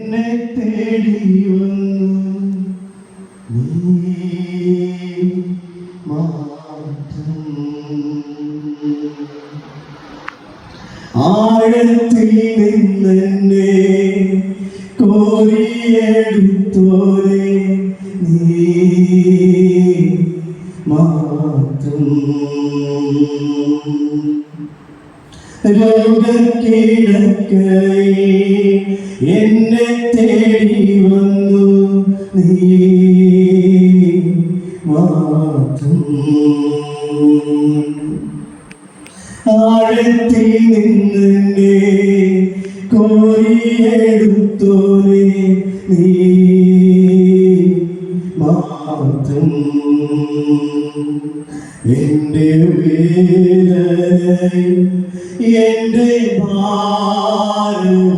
എന്നെ തേടി വന്നു ആഴത്തിൽ നിന്നെ കോരിയെടുത്തോരെ രോഗക്കിടക്കയിൽ എന്നെ തേടി വന്നു നീ മാത്രം. ആഴത്തിൽ നിന്നെ കോരിയെടുത്തോനെ നീ മാത്രം. എന്റെ വേദനയും എന്റെ ഭാരം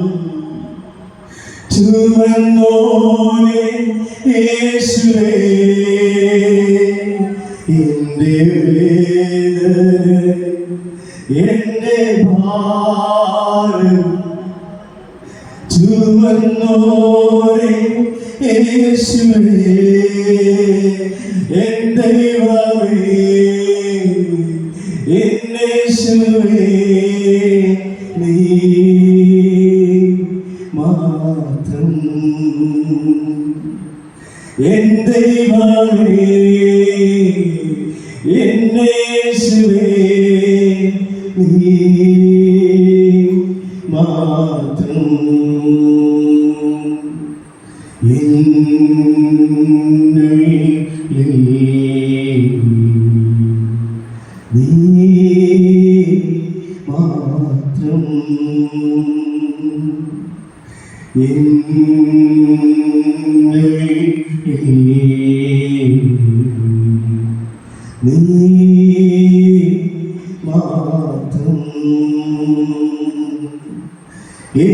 ചുമന്നോനെ യേശുവേ എന്റെ വേദന എന്റെ ഭാരം ചുമന്നോനെ യേശുവേ എന്റെ ദൈവമേ മാത്രം എൻ ദൈവമേ എന്നേശുവേ നീ മാത്രം നീ നീ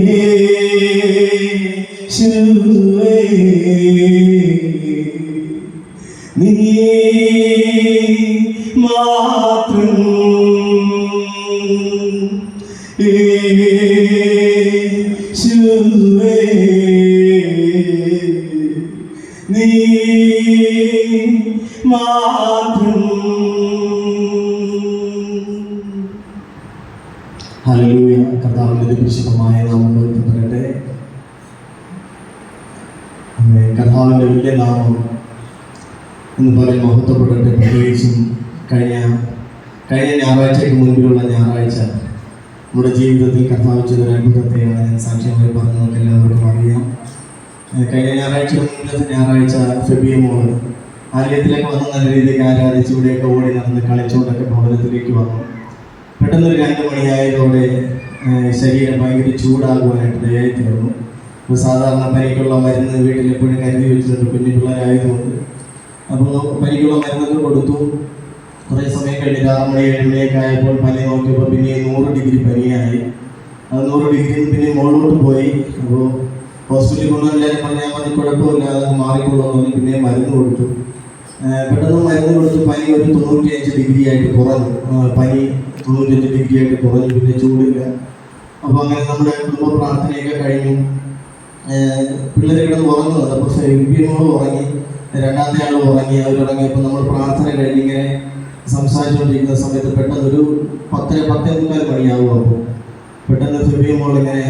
മാത്രം ഹല്ലേലൂയ. കർത്താവിന്റെ പരിശുദ്ധമായ നാമം പറയട്ടെ അമ്മേ, കർത്താവിന്റെ വലിയ നാമം എന്ന് പറയും മഹത്വപ്പെടട്ടെ. പ്രത്യേകിച്ചും കഴിഞ്ഞ കഴിഞ്ഞ ഞായറാഴ്ചയ്ക്ക് മുൻപിലുള്ള ഞായറാഴ്ച. നമ്മുടെ ജീവിതത്തിൽ കർത്താവ് ചെയ്ത ഒരു അത്ഭുതത്തെയാണ് ഞാൻ സാക്ഷ്യമായി പറഞ്ഞത്. നമുക്ക് എല്ലാവർക്കും അറിയാം. കഴിഞ്ഞ ഞായറാഴ്ച മുൻപിലത്തെ ഞായറാഴ്ച ഫെബിയമോൾ ആലയത്തിലേക്ക് വന്ന് നല്ല രീതിക്ക് ആരാധിച്ച് ഇവിടെയൊക്കെ ഓടി നടന്ന് കളിച്ചുകൊണ്ടൊക്കെ ഭവനത്തിലേക്ക് വന്നു. പെട്ടെന്ന് ഒരു രണ്ട് മണിയായതോടെ ശരീരം ഭയങ്കര ചൂടാകുവാനായിട്ട് ദയായി തീർന്നു അപ്പോൾ സാധാരണ പനിക്കുള്ള മരുന്ന് വീട്ടിൽ എപ്പോഴും കരുതി വെച്ചിട്ടുണ്ട് കുഞ്ഞു പിള്ളേരായതുകൊണ്ട്. അപ്പോൾ പനിക്കുള്ള മരുന്നൊക്കെ കൊടുത്തു. കുറേ സമയം കഴിഞ്ഞിട്ട് ആറ് മണി ഏഴ് മണിയൊക്കെ ആയപ്പോൾ പനി നോക്കിയപ്പോൾ പിന്നെ നൂറ് ഡിഗ്രി പനിയായി. അത് നൂറ് ഡിഗ്രി പിന്നെ മുകളിലോട്ട് പോയി. അപ്പോൾ ഹോസ്പിറ്റലിൽ കൊണ്ടുവന്നെല്ലാവരും പറഞ്ഞാൽ മതി കുഴപ്പമില്ല അത് മാറിക്കൊള്ളുമെന്ന് പറഞ്ഞു പിന്നെ മരുന്ന് കൊടുത്തു. പെട്ടെന്ന് മരുന്ന് കൊടുത്ത് പനി ഒരു തൊണ്ണൂറ്റിയഞ്ച് ഡിഗ്രി ആയിട്ട് കുറഞ്ഞു. പനി തൊണ്ണൂറ്റഞ്ച് ഡിഗ്രി ആയിട്ട് കുറഞ്ഞു. പിന്നെ ചൂടില്ല. അപ്പോൾ അങ്ങനെ നമ്മുടെ കുടുംബ പ്രാർത്ഥനയൊക്കെ കഴിഞ്ഞു. പിള്ളേർ കിടന്ന് ഉറങ്ങുന്നത് അപ്പോൾ ഫെബിയമോൾ ഉറങ്ങി. രണ്ടാമത്തെ ആൾ ഉറങ്ങി. അവരുറങ്ങിയപ്പോൾ നമ്മൾ പ്രാർത്ഥന കഴിഞ്ഞ് ഇങ്ങനെ സംസാരിച്ചുകൊണ്ടിരിക്കുന്ന സമയത്ത് പെട്ടെന്ന് ഒരു പത്തര പത്തേ മുക്കാൽ മണിയാവും അപ്പോൾ പെട്ടെന്ന് ഫെബിയമോൾ ഇങ്ങനെ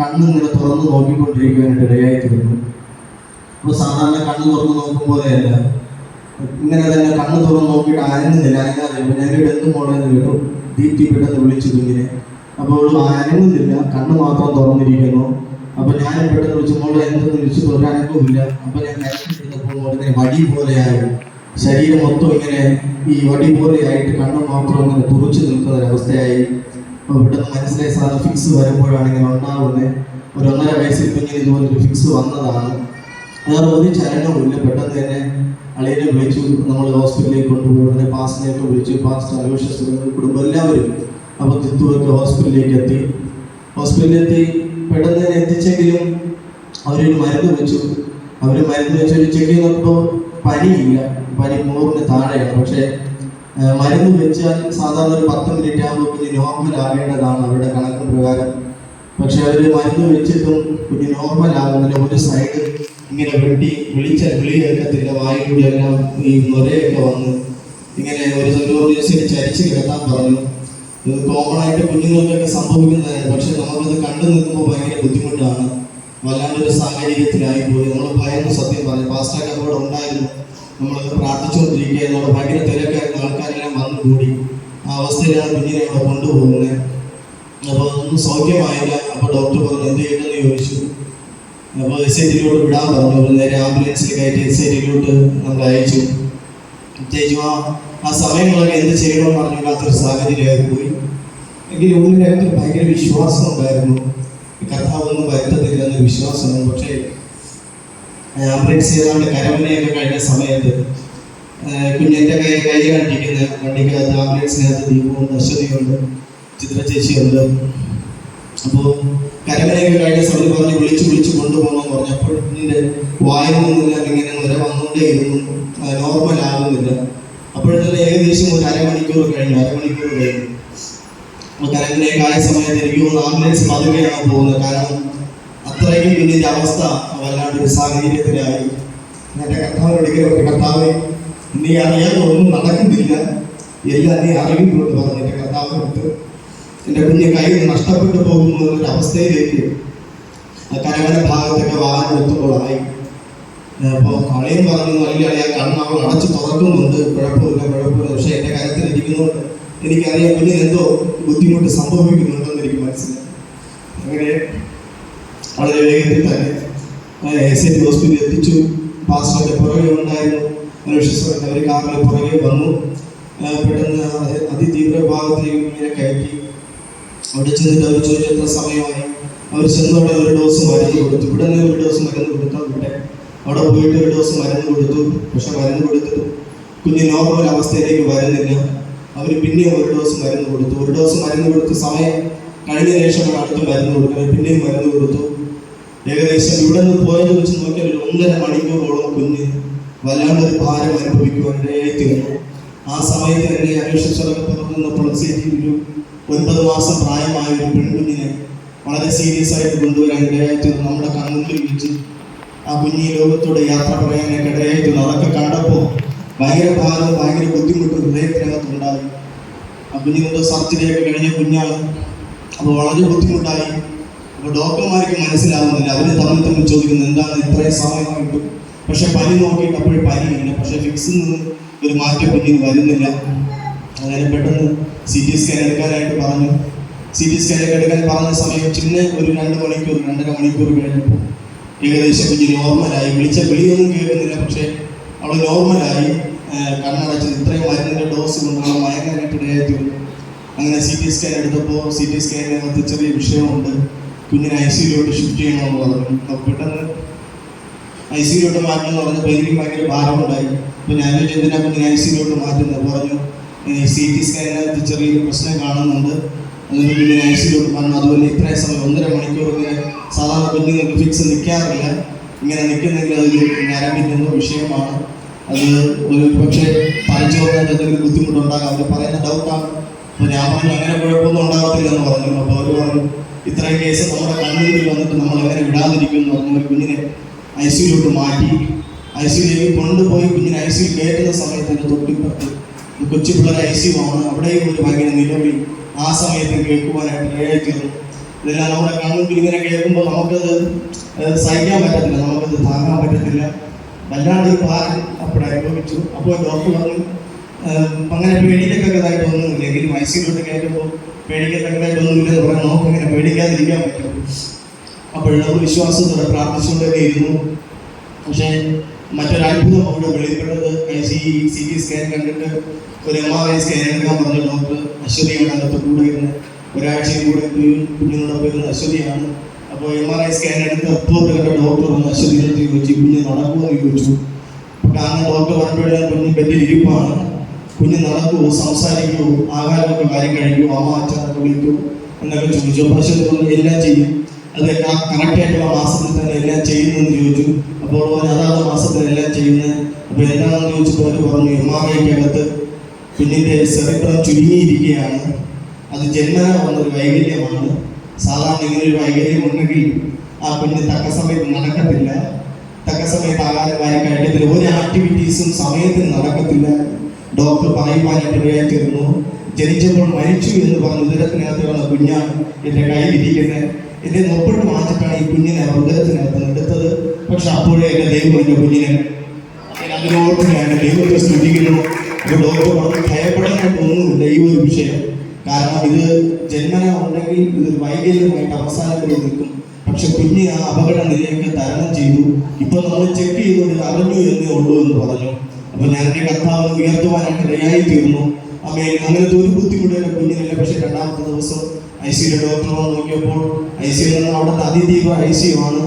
കണ്ണിങ്ങനെ തുറന്ന് നോക്കിക്കൊണ്ടിരിക്കുവാനായിട്ട് ഇടയായി തീർന്നു. അപ്പോൾ സാധാരണ കണ്ണ് തുറന്ന് നോക്കുമ്പോഴേ പോലെയല്ല ഇങ്ങനെ തന്നെ കണ്ണു തുറന്ന് നോക്കിയിട്ട് ആനങ്ങുന്നില്ല അപ്പോൾ ഞാൻ ഇവിടെ എന്ത് മോളെന്ന് കേട്ടു? ദീപ്തി പെട്ടെന്ന് വിളിച്ചു കുഞ്ഞിനെ അപ്പോൾ അവൾ അനങ്ങുന്നില്ല കണ്ണ് മാത്രം തുറന്നിരിക്കുന്നു. അപ്പോൾ ഞാൻ പെട്ടെന്ന് വിളിച്ചു മോളെ എന്തെന്ന് വിളിച്ചു ഒരു അനക്കവുമില്ല അപ്പോൾ ഞാൻ കരച്ചിരുന്നപ്പോൾ മോളിനെ വടി പോലെയായി. ശരീരം മൊത്തം ഇങ്ങനെ ഈ വടി പോലെയായിട്ട് കണ്ണ് മാത്രം ഇങ്ങനെ തുറച്ചു നിൽക്കുന്ന ഒരവസ്ഥയായി പെട്ടെന്ന് മനസ്സിലായി സാധനം ഫിക്സ് വരുമ്പോഴാണ് ഇങ്ങനെ ഉണ്ടാവുന്നത് ഒരു ഒന്നര വയസ്സിൽ കുഞ്ഞിന് ഇതുപോലൊരു ഫിക്സ് വന്നതാണ്. വേറെ ഒരു ചലനവുമില്ല പെട്ടെന്ന് തന്നെ അളിയനെ വിളിച്ചു നമ്മൾ ഹോസ്പിറ്റലിലേക്ക് കൊണ്ടുപോയി. ഉടനെ പാസ്റ്റിനെയൊക്കെ വിളിച്ചു പാസ്റ്റ് അലോഷ്യസ് കുടുംബം എല്ലാവരും അപ്പോൾ ചിത്തൂരൊക്കെ ഹോസ്പിറ്റലിലേക്ക് എത്തി. ഹോസ്പിറ്റലിലെത്തി. പെട്ടെന്ന് എത്തിച്ചെങ്കിലും അവരൊരു മരുന്ന് വെച്ചു. അവർ മരുന്ന് വെച്ച് ഒരു ചെക്ക് ചെയ്തപ്പോൾ പനിയില്ല. പനി നൂറിന് താഴെയാണ്. പക്ഷേ മരുന്ന് വെച്ചാൽ സാധാരണ ഒരു പത്ത് മിനിറ്റ് ആകുമ്പോൾ പിന്നെ നോർമൽ ആകേണ്ടതാണ് അവരുടെ കണക്ക് പ്രകാരം. പക്ഷെ അവർ മരുന്ന് വെച്ചിട്ടും കുഞ്ഞ് നോർമൽ ആകുന്നില്ല ഒരു സൈഡ് ഇങ്ങനെ വെട്ടി വിളിച്ച വിളി കേൾക്കത്തില്ല വായിലൂടെ എല്ലാം ഈ മുറയൊക്കെ വന്ന് ഇങ്ങനെ ഒരു ഒരു ദിവസം ചരിച്ച് കിടത്താൻ പറഞ്ഞു. ഇത് കോമൺ ആയിട്ട് കുഞ്ഞുങ്ങൾക്കൊക്കെ സംഭവിക്കുന്നതാണ്. പക്ഷെ നമുക്കത് കണ്ടു നിൽക്കുമ്പോൾ ഭയങ്കര ബുദ്ധിമുട്ടാണ്. വല്ലാണ്ടൊരു സാഹചര്യത്തിലായി പോയി. നമ്മൾ ഭയന്ന് സത്യം പറഞ്ഞു. പാസ്റ്റൊക്കെ അവിടെ ഉണ്ടായിരുന്നു. നമ്മളത് പ്രാർത്ഥിച്ചുകൊണ്ടിരിക്കുകയായിരുന്നു ഭയങ്കര തിരക്കായിരുന്നു. ആൾക്കാരെല്ലാം വന്നു കൂടി. ആ അവസ്ഥയിലാണ് കുഞ്ഞിനെ അവിടെ കൊണ്ടുപോകുന്നത്. അപ്പോൾ ഒന്നും സൗഖ്യമായില്ല. അപ്പോൾ ഡോക്ടർ പറഞ്ഞു എന്ത് ചെയ്യണമെന്ന് ചോദിച്ചു. അപ്പോൾ എസ് ഐ ടിയിലോട്ട് വിടാൻ പറഞ്ഞു. അപ്പോൾ നേരെ ആംബുലൻസിൽ കയറ്റി എസ് ഐ ടിയിലോട്ട് നമ്മൾ അയച്ചു. പ്രത്യേകിച്ചും ആ ആ സമയങ്ങളൊക്കെ എന്ത് ചെയ്യണമെന്ന് അറിഞ്ഞില്ലാത്തൊരു സാഹചര്യമായി പോയി. എങ്കിലും ഉള്ളിനകത്ത് ഭയങ്കര വിശ്വാസം ഉണ്ടായിരുന്നു. ഈ കർത്താവൊന്നും വരുത്തത്തില്ല എന്നൊരു വിശ്വാസമാണ് പക്ഷേ ആംബുലൻസ് ഏതാണ്ട് കരമനയൊക്കെ കഴിഞ്ഞ സമയത്ത് കുഞ്ഞിന്റെ കൈ കൈ കണ്ടിരിക്കുന്ന വണ്ടിക്കകത്ത് ആംബുലൻസിനകത്ത് ദീപവും നശ്വതിയുണ്ട് ചിത്ര ചേച്ചിയുണ്ട് അപ്പോൾ കരമനയൊക്കെ സമയത്ത് പറഞ്ഞ് വിളിച്ച് വിളിച്ച് കൊണ്ടുപോകണമെന്ന് പറഞ്ഞപ്പോൾ വായിൽ നിന്നെല്ലാം ഇങ്ങനെ നിര വന്നുകൊണ്ടേയിരുന്നു. നോർമൽ ആകുന്നില്ല അപ്പോഴത്തെ ഏകദേശം ഒരു അരമണിക്കൂർ കഴിഞ്ഞു അരമണിക്കൂർ കഴിഞ്ഞു. അപ്പോൾ കരമനയൊക്കെ സമയത്ത് എനിക്ക് തോന്നുന്നു ആംബുലൻസ് പതുക്കെയാണ് പോകുന്നത്. കാരണം അത്രയ്ക്കും കുഞ്ഞിന്റെ അവസ്ഥ വല്ലാണ്ടൊരു സാഹചര്യത്തിലായി. എന്റെ കർത്താവ് എടുക്കുന്ന കർത്താവ് നീ അറിയാതെ ഒന്നും നടക്കുന്നില്ല. എല്ലാം നീ അറിയുന്നുണ്ട് പറഞ്ഞു. എന്റെ കർത്താവിനടുത്ത് എന്റെ കുഞ്ഞ് കൈ നഷ്ടപ്പെട്ടു പോകുന്ന ഒരു അവസ്ഥയിലേക്ക് കരകര ഭാഗത്തൊക്കെ വാഹനം എത്തുമ്പോഴായി. അപ്പോൾ കളിയും പറഞ്ഞു വലിയ അളിയ കണ്ണ് അടച്ചു തുറക്കുന്നുണ്ട്. കുഴപ്പമില്ല കുഴപ്പമില്ല. പക്ഷേ എന്റെ കരത്തിൽ ഇരിക്കുന്നുണ്ട് എനിക്കറിയാം കുഞ്ഞിന് എന്തോ ബുദ്ധിമുട്ട് സംഭവിക്കുന്നുണ്ടെന്ന് എനിക്ക് മനസ്സിലായി. അങ്ങനെ വളരെ വേഗത്തിൽ തന്നെ എസ് എൻ ഹോസ്പിറ്റലിൽ എത്തിച്ചു. പാസ്റ്ററിന്റെ പുറകെ ഉണ്ടായിരുന്നു. അന്വേഷിച്ചു അവർ കാറിൽ പുറകെ വന്നു. പെട്ടെന്ന് അതി- അതിതീവ്ര ഭാഗത്തേക്ക് ഇങ്ങനെ കയറ്റി. അവിടെ ചെന്നിട്ട് അവർ ചോദിക്കുന്ന സമയമായി. അവർ ചെന്നവിടെ ഒരു ഡോസ് മരുന്ന് കൊടുത്തു. ഇവിടെ നിന്ന് ഒരു ഡോസ് മരുന്ന് കൊടുത്താൽ ഇവിടെ അവിടെ പോയിട്ട് ഒരു ഡോസ് മരുന്ന് കൊടുത്തു. പക്ഷെ മരുന്ന് കൊടുത്തിട്ട് കുഞ്ഞ് നോർമൽ അവസ്ഥയിലേക്ക് വരുന്നില്ല. അവർ പിന്നെയും ഒരു ഡോസ് മരുന്ന് കൊടുത്തു. ഒരു ഡോസ് മരുന്ന് കൊടുത്ത സമയം കഴിഞ്ഞ ശേഷമാണ് അടുത്ത മരുന്ന് കൊടുക്കുന്നത്. പിന്നെയും മരുന്ന് കൊടുത്തു. ഏകദേശം ഇവിടെ നിന്ന് പോയത് വെച്ച് നോക്കിയാൽ ഒന്നര മണിക്കൂറോളം കുഞ്ഞ് വല്ലാണ്ടൊരു ഭാരം അനുഭവിക്കുവാൻ ഇടയായി തീർന്നു ആ സമയത്ത് എന്നെ അന്വേഷിച്ചതൊക്കെ തുറന്നപ്പോൾ ഒരു ഒൻപത് മാസം പ്രായമായ ഒരു പെൺകുഞ്ഞിനെ വളരെ സീരിയസ് ആയിട്ട് കൊണ്ടുവരാൻ ഇടയായിട്ട് നമ്മുടെ കണ്ണുകളിൽ വെച്ച് ആ കുഞ്ഞി ലോകത്തോടെ യാത്ര പറയാനൊക്കെ ഇടയായിട്ട് അതൊക്കെ കണ്ടപ്പോൾ ഭയങ്കര ഭാരവും ഭയങ്കര ബുദ്ധിമുട്ടും ഹൃദയത്തിനകത്തുണ്ടായി ആ കുഞ്ഞിനെന്തോ സർജറിയൊക്കെ കഴിഞ്ഞ കുഞ്ഞാണ്. അപ്പോൾ വളരെ ബുദ്ധിമുട്ടായി. അപ്പോൾ ഡോക്ടർമാർക്ക് മനസ്സിലാവുന്നില്ല. അവർ തമ്മിൽ തമ്മിൽ ചോദിക്കുന്നത് എന്താണ് ഇത്രയും സമയമായിട്ട് പക്ഷെ പനി നോക്കിയിട്ട് അപ്പോഴും പനിയില്ല പക്ഷെ ഫിക്സിൽ നിന്ന് ഒരു മാറ്റം പിന്നീട് വരുന്നില്ല. അങ്ങനെ പെട്ടെന്ന് സി ടി സ്കാൻ എടുക്കാനായിട്ട് പറഞ്ഞു. സി ടി സ്കാൻ എടുക്കാൻ പറഞ്ഞ സമയം ചിന്ന ഒരു രണ്ട് മണിക്കൂർ രണ്ടര മണിക്കൂർ കഴിഞ്ഞപ്പോൾ ഏകദേശം കുഞ്ഞ് നോർമലായി. വിളിച്ച വിളിയൊന്നും കേൾക്കുന്നില്ല. പക്ഷേ അവൾ നോർമലായി. കണ്ണടച്ച് ഇത്രയും മരുന്നിന്റെ ഡോസ് കൊണ്ടാണ് മയങ്ങാനായിട്ട് ഇടയായി അങ്ങനെ സി ടി സ്കാൻ എടുത്തപ്പോൾ സി ടി സ്കാനിനകത്ത് ചെറിയ വിഷയമുണ്ട്. കുഞ്ഞിനെ ഐ സിയിലോട്ട് ഷിഫ്റ്റ് ചെയ്യണമെന്ന് പറഞ്ഞു. പെട്ടെന്ന് ഐ സിയിലോട്ട് മാറ്റണമെന്ന് പറഞ്ഞപ്പോൾ എനിക്ക് ഭയങ്കര ഭാരമുണ്ടായി. അപ്പോൾ ഞാൻ എന്തിനാ പിന്നെ ഐ സിയിലോട്ട് മാറ്റുന്നത്? പറഞ്ഞു സി ടി സ്കാനിനകത്ത് ചെറിയൊരു പ്രശ്നം കാണുന്നുണ്ട്. അതുകൊണ്ട് പിന്നെ ഐ സിയിലോട്ട് മാറണം അതുപോലെ ഇത്രയും സമയം ഒന്നര മണിക്കൂർ ഇങ്ങനെ സാധാരണ കുഞ്ഞുങ്ങൾക്ക് ഫിക്സ് നിൽക്കാറില്ല. ഇങ്ങനെ നിൽക്കുന്നെങ്കിൽ അതൊരു ഞരമ്പിന്റെ വിഷയമാണ്. അത് ഒരു പക്ഷേ പരിചയമായിട്ട് എന്തെങ്കിലും ബുദ്ധിമുട്ടുണ്ടാകാം. അവർ പറയുന്ന ഡൗട്ടാണ് അപ്പോൾ ഞാൻ പറഞ്ഞു അങ്ങനെ കുഴപ്പമൊന്നും ഉണ്ടാകത്തില്ല എന്ന് പറഞ്ഞു. അപ്പോൾ അവർ പറഞ്ഞു ഇത്രയും കേസ് നമ്മുടെ കണ്ണൂരിൽ വന്നിട്ട് നമ്മൾ എങ്ങനെ വിടാതിരിക്കും എന്ന് പറഞ്ഞു. ഒരു കുഞ്ഞിനെ ഐ സിയിലോട്ട് മാറ്റി. ഐ സിയിലേക്ക് കൊണ്ടുപോയി. കുഞ്ഞിനെ ഐ സിയിൽ കയറ്റുന്ന സമയത്ത് എന്റെ തൊട്ടിപ്പുറത്ത് കൊച്ചു പിള്ളേർ ഐ സി ആണ് അവിടെയും ഒരു ഭയങ്കര നിലവിളി. ആ സമയത്ത് കേൾക്കുവാനായിട്ട് കേൾക്കുന്നു ഇതെല്ലാം നമ്മുടെ കണ്ണൂരിൽ ഇങ്ങനെ കേൾക്കുമ്പോൾ നമുക്കത് സഹിക്കാൻ പറ്റത്തില്ല. നമുക്കത് താങ്ങാൻ പറ്റത്തില്ല. വല്ലാണ്ട് ഈ ഭാരം അപ്പോൾ അനുഭവിച്ചു. അപ്പോൾ ഡോക്ടർ പറഞ്ഞു അങ്ങനെ പേടിക്കത്തക്കതായിട്ട് ഒന്നുമില്ല. എങ്കിലും ഐ സിയിലോട്ട് കയറ്റുമ്പോൾ പേടിക്കത്തക്കതായിട്ടൊന്നുമില്ല എന്ന് പറഞ്ഞാൽ നമുക്ക് അങ്ങനെ പേടിക്കാതിരിക്കാൻ പറ്റും. അപ്പോൾ നമ്മൾ വിശ്വാസത്തോടെ തന്നെ ഇരുന്നു. പക്ഷേ മറ്റൊരത്ഭുതം അവിടെ വെളിപ്പെട്ടത് I C C T scan കണ്ടിട്ട് ഒരു എം ആർ ഐ സ്കാൻ എടുക്കാൻ പറഞ്ഞ ഡോക്ടർ അശ്വതിയാണ് അകത്ത് കൂടെ ഇരുന്ന് ഒരാഴ്ചയും കൂടെ കുഞ്ഞിനോടൊപ്പം ഇരുന്ന് അശ്വതിയാണ്. അപ്പോൾ എം ആർ ഐ സ്കാൻ എടുത്ത് അപ്പോൾ ഡോക്ടർ ഒന്ന് അശ്വതിയോട് ചോദിച്ചു കുഞ്ഞ് നടക്കുമോ? എന്ന് ചോദിച്ചു. കാരണം ഡോക്ടർ പറഞ്ഞപ്പോഴേ കുഞ്ഞ് ബെഡിൽ ഇരിപ്പാണ്. കുഞ്ഞ് നടക്കുമോ സംസാരിക്കുമോ ആഹാരമൊക്കെ കാര്യം കഴിക്കുമോ അമ്മ അച്ഛനൊക്കെ വിളിക്കുമോ എന്നൊക്കെ ചോദിച്ചു. പക്ഷേ എല്ലാം ചെയ്യും. അത് കറക്റ്റ് ആയിട്ടുള്ള മാസത്തിൽ തന്നെ എല്ലാം ചെയ്യുന്നെന്ന് ചോദിച്ചു. അപ്പോൾ അതാത് മാസത്തിൽ എല്ലാം ചെയ്യുന്നത് അപ്പോൾ എന്താണെന്ന് ചോദിച്ചപ്പോൾ അവർ പറഞ്ഞു എം ആർ ഐക്കകത്ത് കുഞ്ഞിന്റെ സെറിബ്രം ചുരുങ്ങിയിരിക്കുകയാണ്. അത് ജന്മന വന്നൊരു വൈകല്യമാണ്. സാധാരണ ഇങ്ങനെ ഒരു വൈകല്യം ഉണ്ടെങ്കിൽ ആ കുഞ്ഞ് തക്ക സമയത്ത് നടക്കത്തില്ല. തക്ക സമയത്ത് ആഹാരം വാരി ഒരു ആക്ടിവിറ്റീസും സമയത്തിന് നടക്കത്തില്ല. ഡോക്ടർ പറയുവാനായിട്ട് ഇടയായി തീർന്നു ജനിച്ചപ്പോൾ മരിച്ചു എന്ന് പറഞ്ഞു ഉദരത്തിനകത്ത് കിടന്ന കുഞ്ഞാണ് എന്റെ കയ്യിലിരിക്കുന്നത് എന്നെ നോപ്പിട്ട് വാങ്ങിച്ചിട്ടാണ് ഈ കുഞ്ഞിനെ അവർ ഉദരത്തിനകത്ത് എടുത്തത്. പക്ഷെ അപ്പോഴേ എന്റെ ദൈവം എന്റെ കുഞ്ഞിനെ ഞാൻ അതിനോട് ഞാൻ ദൈവത്തെ സ്തുതിക്കുന്നു. ഡോക്ടർ പറഞ്ഞു ഭയപ്പെടാനായിട്ടൊന്നുമില്ല ഈ വിഷയം. കാരണം ഇത് ജന്മന ഉണ്ടെങ്കിൽ ഇത് വൈകല്യമായിട്ട് അവസാനത്തിൽ നിൽക്കും. പക്ഷെ കുഞ്ഞ് ആ അപകട നിലയൊക്കെ തരണം ചെയ്തു. ഇപ്പൊ നമ്മൾ ചെക്ക് ഇത് അറിഞ്ഞു എന്നേ ഉള്ളൂ എന്ന് പറഞ്ഞു. അപ്പൊ ഞാൻ എന്റെ കർത്താവ് ഉയർത്തുവാനായിട്ട് ഇടയായി തീർന്നു. അമ്മേ അങ്ങനത്തെ ഒരു ബുദ്ധിമുട്ടുകൾ കുഞ്ഞിനല്ല പക്ഷെ രണ്ടാമത്തെ ദിവസം ഐ സിയുടെ വന്ന് നോക്കിയപ്പോൾ ഐ സി അവിടുത്തെ അതിദീപ ഐ സി ആണ്.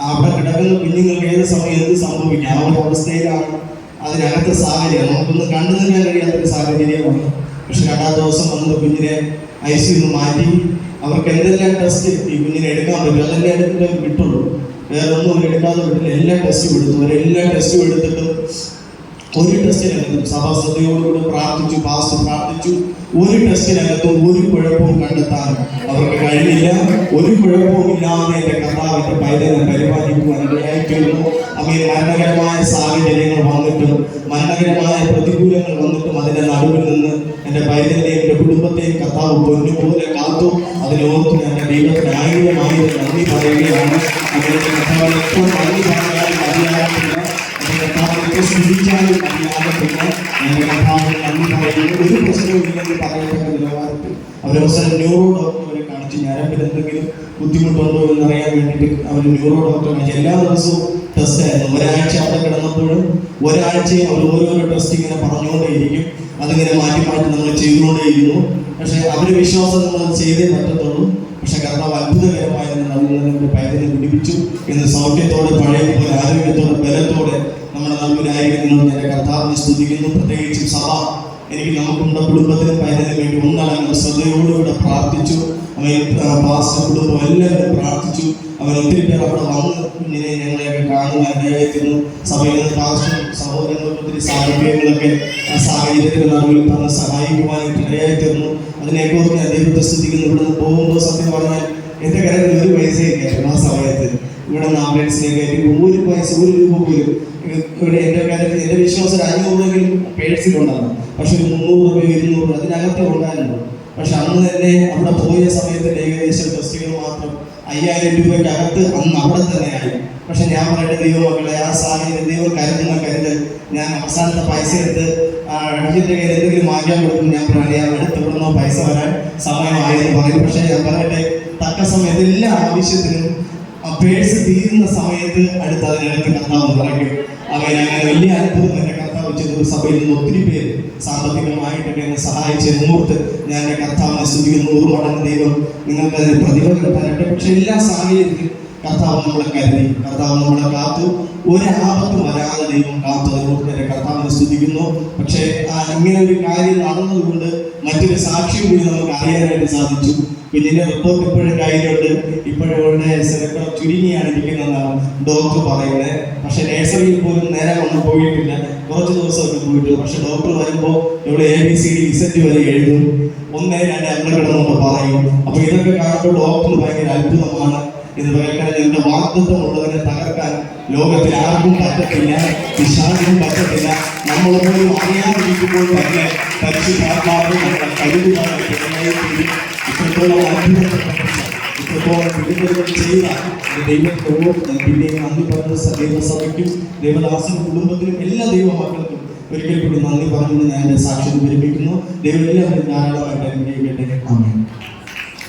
അവിടെ കിടക്കുന്ന കുഞ്ഞുങ്ങൾക്ക് ഏത് സമയം എന്ത് സംഭവിക്കാം? അവരുടെ അവസ്ഥയിലാണ് അതിനകത്തെ സാഹചര്യം. നമുക്കൊന്ന് കണ്ടു നിൽക്കാൻ കഴിയാത്തൊരു സാഹചര്യമാണ്. പക്ഷെ രണ്ടാം ദിവസം വന്ന കുഞ്ഞിനെ ഐ സി നിന്ന് മാറ്റി. അവർക്ക് എന്തെല്ലാം ടെസ്റ്റ് ഈ കുഞ്ഞിനെ എടുക്കാൻ പറ്റും? അതെല്ലാം എടുത്തിട്ട് വിട്ടുള്ളൂ. വേറെ ഒന്നും എടുക്കാതെ വിട്ടില്ല. എല്ലാ ടെസ്റ്റും എടുത്തു. അവരെല്ലാ ടെസ്റ്റും എടുത്തിട്ട് ഒരു ടെസ്റ്റിനകത്തും സഭാശ്രദ്ധയോടുകൂടി പ്രാർത്ഥിച്ചു പാസ് പ്രാർത്ഥിച്ചു. ഒരു ടെസ്റ്റിനകത്തും ഒരു കുഴപ്പവും കണ്ടെത്താൻ അവർക്ക് കഴിഞ്ഞില്ല ഒരു കുഴപ്പവും ഇല്ലാതെ എന്റെ കർത്താവിന്റെ പൈതനെ പരിപാലിക്കുവാൻ ഇടയായിത്തീർന്നു അവയിൽ മരണകരമായ സാഹചര്യങ്ങൾ വന്നിട്ടും മരണകരമായ പ്രതികൂലങ്ങൾ വന്നിട്ടും അതിന്റെ നടുവിൽ നിന്ന് എന്റെ പൈതനെയും എന്റെ കുടുംബത്തെയും കർത്താവ് പൊന്നുപോലെ കാത്തു. അതിനോർത്ത് എന്റെ ദൈവത്തിന് ആയിരം ആയിരം നന്ദി പറയുകയാണ്. അങ്ങനെ കർത്താവിന് എപ്പോഴും നന്ദി പറയാൻ എന്റെ കർത്താവിനെ അറിയാതെ മതിയാകത്തില്ല എന്റെ കർത്താവിന് നന്ദി പറയുന്നു ഒരു പ്രശ്നവും ഇല്ലെങ്കിൽ പറയത്തക്ക നിലവാരത്തിൽ അവരവസാനം ന്യൂറോ ഡോക്ടറെ കാണിച്ച് ഞരമ്പിൽ എന്തെങ്കിലും ബുദ്ധിമുട്ടുണ്ടോ എന്നറിയാൻ വേണ്ടിയിട്ട് അവർ ന്യൂറോ ഡോക്ടറെ എല്ലാ ദിവസവും ടെസ്റ്റ് ആയിരുന്നു ഒരാഴ്ച അവിടെ കിടന്നപ്പോഴും ഒരാഴ്ചയും അവർ ഓരോരോ ടെസ്റ്റ് ഇങ്ങനെ പറഞ്ഞുകൊണ്ടേയിരിക്കും അതിങ്ങനെ മാറ്റി മാറ്റി നമ്മൾ ചെയ്തുകൊണ്ടേയിരുന്നു പക്ഷേ അവരുടെ വിശ്വാസം നമ്മൾ ചെയ്തേ പറ്റത്തുള്ളൂ. പക്ഷെ കർത്താവ് അത്ഭുതകരമായി നമ്മുടെ പൈതനെ പിടിപ്പിച്ചു എന്ന് സൗഖ്യത്തോടെ പഴയ പോലെ ആരോഗ്യത്തോടെ ബലത്തോടെ നമ്മുടെ നല്ലൊരായിരിക്കുന്നു എന്റെ കർത്താവിനെ സ്തുതിക്കുന്നു. പ്രത്യേകിച്ചും സഭ. എനിക്ക് നമുക്കുണ്ട കുടുംബത്തിനും പൈതനും വേണ്ടി ഒന്നടങ്കം ശ്രദ്ധയോടുകൂടെ പ്രാർത്ഥിച്ചു. പാസ്റ്റർ കുടുംബം എല്ലാവരും പ്രാർത്ഥിച്ചു. അവൻ ഒത്തിരി പേർ അവിടെ വന്ന് കുഞ്ഞിനെ ഞങ്ങളെയൊക്കെ കാണുന്ന ഇടയായിരുന്നു സഭയിൽ നിന്ന് പാസ്റ്റർ സഹോദരങ്ങൾക്ക് ഒത്തിരി സാഹചര്യങ്ങളൊക്കെ ആ സാഹചര്യത്തിൽ നടുവിൽ പറഞ്ഞ് സഹായിക്കുവാനായിട്ട് ഇടയായിത്തീർന്നു അതിനെക്കുറിച്ച് ഞാൻ അദ്ദേഹത്തെ ശ്രദ്ധിക്കുന്നു ഇവിടെ നിന്ന് പോകുമ്പോൾ സത്യം പറഞ്ഞാൽ എന്റെ കാര്യത്തിൽ ഒരു പൈസയും ആ സമയത്ത് ഇവിടെ നിന്ന് ആംബുലൻസിലേക്ക് കയറ്റി ഒരു പൈസ ഒരു രൂപ പോലും. ഇവിടെ എന്റെ കാര്യത്തിൽ എന്റെ വിശ്വാസം ഒരു അഞ്ഞൂറെങ്കിലും പേഴ്സിലുണ്ടാകും പക്ഷെ ഒരു മുന്നൂറ് രൂപ ഇരുന്നൂറ് രൂപ അതിനകത്ത് ഉണ്ടായിരുന്നു പക്ഷെ അന്ന് തന്നെ അവിടെ പോയ സമയത്ത് ഏകദേശം ടെസ്റ്റുകൾ മാത്രം അയ്യായിരം രൂപയ്ക്ക് അകത്ത് അന്ന് അവിടെ തന്നെയായി. പക്ഷെ ഞാൻ പറയട്ടെ ദൈവമക്കളെ ആ സാഹചര്യം ദൈവം കരുതുന്ന കരുതൽ ഞാൻ അവസാനത്തെ പൈസ എടുത്ത് ആ അടിച്ചിട്ട് കയ്യിൽ എന്തെങ്കിലും മാറ്റാൻ കൊടുക്കും. ഞാൻ പറയാം അടുത്ത് ഇവിടുന്നോ പൈസ വരാൻ സമയമായെന്ന് പറയും പക്ഷെ ഞാൻ പറയട്ടെ തക്ക സമയത്ത് എല്ലാ ആവശ്യത്തിനും ആ പേഴ്സ് തീരുന്ന സമയത്ത് അടുത്ത് അതിനകത്ത് കർത്താവ് നിറയ്ക്കും അങ്ങനെ അങ്ങനെ വലിയ അത്ഭുതം തന്നെ കർത്താവ് ചെയ്തു സഭയിൽ നിന്ന് ഒത്തിരി പേര് സാമ്പത്തികമായിട്ടൊക്കെ എന്നെ സഹായിച്ച് മുഹൂർത്ത് ഞാൻ എന്റെ കർത്താവിനെ സ്തുതിക്കുന്നു. നൂറ് മടങ്ങ് ദൈവം നിങ്ങൾക്ക് അതിന് പ്രതിഫലം തരട്ടെ. പക്ഷെ എല്ലാ സാഹചര്യത്തിലും കർത്താവ് നമ്മളെ കരുതി കർത്താവ് നമ്മളെ കാത്തു. ഒരാപത്തും വരാതെ ദൈവം കാത്തു. അതുകൊണ്ട് തന്നെ കർത്താവിനെ സ്തുതിക്കുന്നു. പക്ഷേ ഇങ്ങനെ ഒരു കാര്യം നടന്നതുകൊണ്ട് മറ്റൊരു സാക്ഷ്യം കൂടി നമുക്ക് അറിയാനായിട്ട് സാധിച്ചു. കുഞ്ഞിന്റെ റിപ്പോർട്ട് ഇപ്പോഴും കയ്യിലുണ്ട്. ഇപ്പോഴും സെലക്ടർ ചുരുങ്ങിയാണ് ഇരിക്കുന്നതെന്നാണ് ഡോക്ടർ പറയുന്നത്. പക്ഷെ നേഴ്സറിയിൽ പോലും നേരെ ഒന്നും പോയിട്ടില്ല. കുറച്ച് ദിവസമൊക്കെ പോയിട്ട് പക്ഷെ ഡോക്ടർ വരുമ്പോൾ ഇവിടെ A B C D Z വരെ എഴുതും. ഒന്നേ രണ്ട് അവിടെ പറയും. അപ്പൊ ഇതൊക്കെ കാണുമ്പോൾ ഡോക്ടർ ഭയങ്കര അത്ഭുതമാണ്. ഇത് പറയുന്നത് എന്റെ വാക്തത്വം ഉള്ളവരെ തകർക്കാൻ ലോകത്തിൽ ആർക്കും പറ്റത്തില്ല വിശാലിനും പറ്റത്തില്ല. നമ്മൾ പോലും അറിയാതിരിക്കുമ്പോൾ തന്നെ പരിശുദ്ധാത്മാവ് എല്ലാ ദൈവ മക്കൾക്കും ഒരിക്കൽ കൂടി നന്ദി പറഞ്ഞു ഞാൻ സാക്ഷ്യം വിരമിക്കുന്നു. ദൈവം എല്ലാവരും ധാരാളമായിട്ട് അനുഗ്രഹിക്കട്ടെ. ആമേൻ